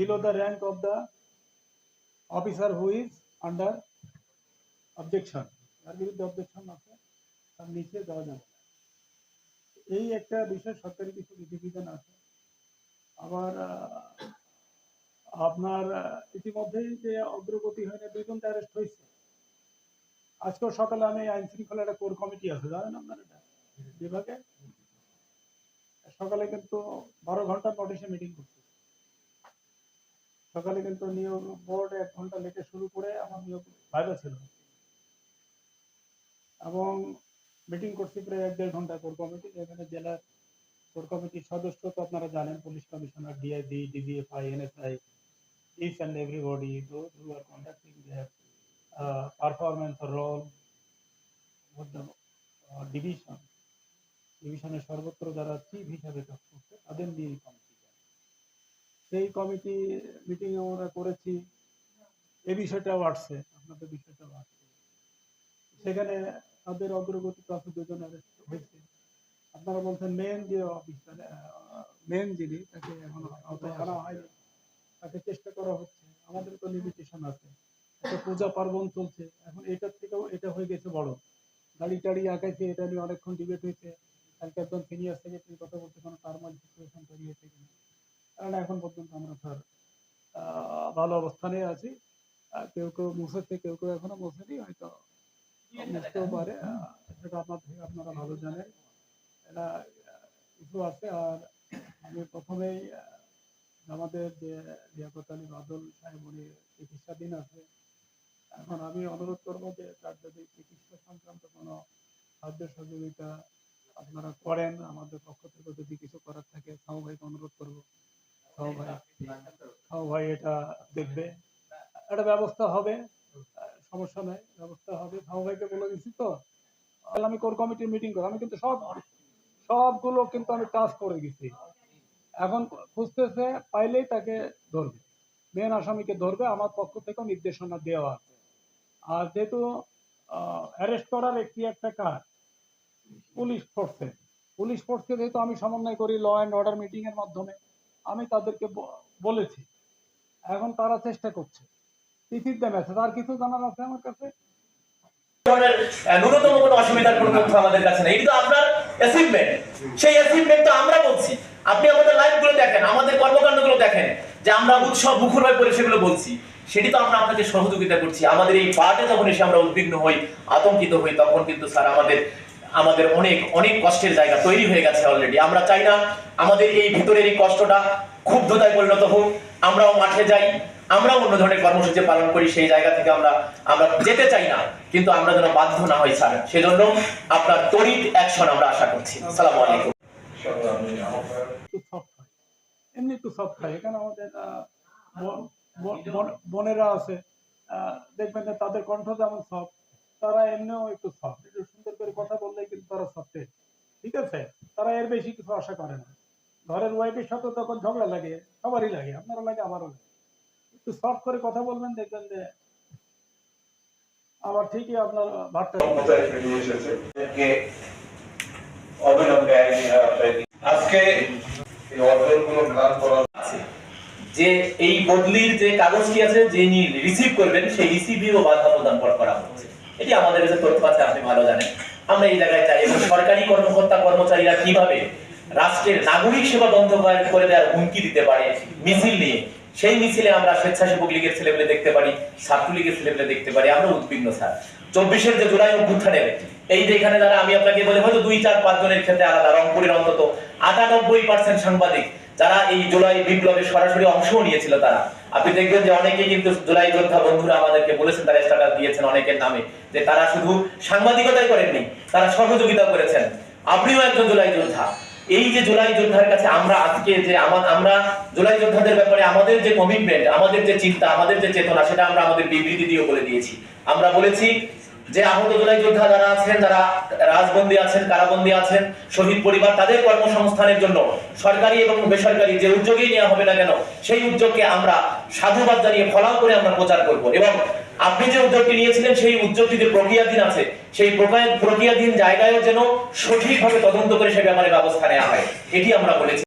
below the rank of the officer who is under objection. তার বিরুদ্ধে objection আছে তার নিচে দেওয়া যাবে। এই একটা বিশেষ সরকারি কিছু বিধিবিধান আছে। আবার আপনার ইতিমধ্যেই যে অগ্রগতি হয়নি দুইজন অ্যারেস্ট হয়েছে। আজকেও সকালে আমি আইন শৃঙ্খলা একটা কোর কমিটি আছে জানেন আপনার এটা? বিভাগে? সকালে কিন্তু বারো ঘণ্টা নোটিশে মিটিং করছে। সকালে কিন্তু নিয়োগ বোর্ড এক ঘণ্টা লেটে শুরু করে আমার নিয়োগ ভাইবা ছিল। এবং মিটিং করছি প্রায় এক দেড় ঘণ্টা কোর কমিটি যেখানে জেলার কোর কমিটির সদস্য তো আপনারা জানেন police commissioner DID DBFI NSI who are conducting their uh, performance or role with the uh, ডিভিশনের সর্বত্র যারা চিফ হিসাবে কাজ করছে তাদের নিয়ে কমিটি সেই কমিটি মিটিং আমরা করেছি। এ বিষয়টাও আসছে, আপনাদের বিষয়টাও আসছে। সেখানে তাদের অগ্রগতি তো আছে দুজন হয়েছে। আপনারা বলছেন মেন যে অফিসার মেন যিনি, তাকে এখন আওতায় আনা হয়নি। তাকে চেষ্টা করা হচ্ছে। আমাদের তো লিমিটেশন আছে। পূজা পার্বণ চলছে। এখন এটার থেকেও এটা হয়ে গেছে বড়। গাড়ি টাড়ি আঁকাইছে এটা নিয়ে অনেকক্ষণ ডিবেট হয়েছে। কালকে একজন সিনিয়র সেক্রেটারি কথা বলছে কোনো টার্মাল সিচুয়েশন তৈরি হয়েছে কিনা কারণ এখন পর্যন্ত আমরা স্যার আহ, ভালো অবস্থানে আছি। কেউ কেউ মুছেছে কেউ কেউ এখনও মুছেনি হয়তো মুছতেও পারে। সেটা আপনার থেকে আপনারা ভালো জানেন। এটা কিছু আছে আর আমি প্রথমেই আমাদের যে লিয়াকত আলী বাদল সাহেব উনি চিকিৎসাধীন আছে এখন আমি অনুরোধ করব যে তার যদি চিকিৎসা সংক্রান্ত কোনো সাহায্য সহযোগিতা আপনারা করেন আমাদের পক্ষ থেকে যদি কিছু করার থাকে ভাইকে অনুরোধ করব। সাহু ভাই সাহু ভাই, এটা দেখবে। একটা ব্যবস্থা হবে, সমস্যা নাই, ব্যবস্থা হবে। সাহু ভাইকে বলে দিচ্ছি তো। তাহলে আমি কোর কমিটির মিটিং করব। আমি কিন্তু সব, সবগুলো কিন্তু আমি টাচ করে গেছি। এখন খুঁজতেছে, পাইলেই তাকে ধরবে। মেন আসামিকে ধরবে, আমার পক্ষ থেকেও নির্দেশনা দেওয়া আছে। আর যেহেতু অ্যারেস্ট করার একটি একটা কাজ, পুলিশ ফোর্সে পুলিশ ফোর্সকে যেহেতু আমি সমন্বয় করি ল অ্যান্ড অর্ডার মিটিং এর মাধ্যমে। আমি তাদেরকে বলেছি। এখন তারা চেষ্টা করছে। তিথির আছে, তার কিছু জানার আছে আমার কাছে? ন্যূনতম কোনো অসুবিধার কোনো তথ্য আমাদের কাছে নেই। এটা তো আপনার অ্যাচিভমেন্ট সেই অ্যাচিভমেন্ট তো আমরা বলছি। আপনি আমাদের লাইভগুলো দেখেন, আমাদের কর্মকাণ্ডগুলো দেখেন। যে আমরা উৎসব মুখর হয়ে পড়ে সেগুলো বলছি। সেটি তো আমরা আপনাকে সহযোগিতা করছি। আমাদের এই পার্টে যখন এসে আমরা উদ্বিগ্ন হই, আতঙ্কিত হই, তখন কিন্তু স্যার আমাদের আমাদের অনেক অনেক কষ্টের জায়গা তৈরি হয়ে গেছে অলরেডি আমরা চাই না আমাদের এই ভিতরের এই কষ্টটা ক্ষুব্ধতায় পরিণত হোক, আমরাও মাঠে যাই, আমরাও অন্য ধরনের কর্মসূচি পালন করি, সেই জায়গা থেকে আমরা আমরা যেতে চাই না, কিন্তু আমরা যেন বাধ্য না হই, স্যার। সেজন্য আপনার তড়িৎ অ্যাকশন আমরা আশা করছি। সালাম আলাইকুম। এমনি একটু সফট হয় এখানে আমাদের বোনেরা আছে। দেখবেন তাদের কণ্ঠ যেমন সফট তারা এমনিও একটু সফট একটু সুন্দর করে কথা বললেই কিন্তু তারা সফটে ঠিক আছে? তারা এর বেশি কিছু আশা করে না। ঘরের ওয়াইফের সাথে তখন ঝগড়া লাগে, সবারই লাগে, আপনারও লাগে, আমারও লাগে। একটু সফট করে কথা বলবেন, দেখবেন যে আবার ঠিকই আপনার ভাবটা আজকে যে এই বদলির যে কাগজটি আছে, যিনি রিসিভ করবেন, সেই রিসিভিরও বাধা প্রদান করা হচ্ছে। এটি আমাদের কাছে তথ্য আছে, আপনি ভালো জানেন। আমরা এই জায়গায় চাই এবং সরকারি কর্মকর্তা কর্মচারীরা কীভাবে রাষ্ট্রের নাগরিক সেবা বন্ধ করে- দেওয়ার হুমকি দিতে পারে, মিছিল নিয়ে। সেই মিছিলে আমরা স্বেচ্ছাসেবক লীগের ছেলেমেলে দেখতে পারি, ছাত্রলীগের ছেলেমেলে দেখতে পারি, আমরা উদ্বিগ্ন স্যার। চব্বিশের যে জুলাই অভ্যুত্থানের এই যে এখানে যারা, আমি আপনাকে বলে, হয়তো দুই, চার পাঁচ জনের ক্ষেত্রে আলাদা, রংপুরের অন্তত আটানব্বই পার্সেন্ট সাংবাদিক যারা এই জুলাই বিপ্লবে সরাসরি অংশ নিয়েছিল তারা। আপনি দেখবেন যে অনেকেই কিন্তু জুলাই যোদ্ধা বন্ধুরা আমাদেরকে বলেছেন, তারা স্ট্যাটাস দিয়েছেন অনেকের নামে, যে তারা শুধু সাংবাদিকতাই করেননি, তারা সহযোগিতা করেছেন। আপনিও একজন জুলাই যোদ্ধা। এই যে জুলাই যোদ্ধার কাছে আমরা আজকে যে আমরা জুলাই যোদ্ধাদের ব্যাপারে আমাদের যে কমিটমেন্ট আমাদের যে চিন্তা, আমাদের যে চেতনা, সেটা আমরা আমাদের বিবৃতি দিয়েও বলে দিয়েছি। আমরা বলেছি যে আহত জুলাই যোদ্ধা যারা আছেন, যারা রাজবন্দী আছেন, কারাবন্দী আছেন, শহীদ পরিবার, তাদের কর্মসংস্থানের জন্য সরকারি এবং বেসরকারি যে উদ্যোগই নেওয়া হবে না কেন, সেই উদ্যোগকে আমরা সাধুবাদ জানিয়ে, ফলাও করে আমরা প্রচার করব। এবং আপনি যে উদ্যোগটি নিয়েছিলেন, সেই উদ্যোগটি যে প্রক্রিয়াধীন আছে, সেই প্রক্রিয়াধীন জায়গায়ও যেন সঠিকভাবে তদন্ত করে সে ব্যাপারে ব্যবস্থা নেওয়া হয়, এটি আমরা বলেছি।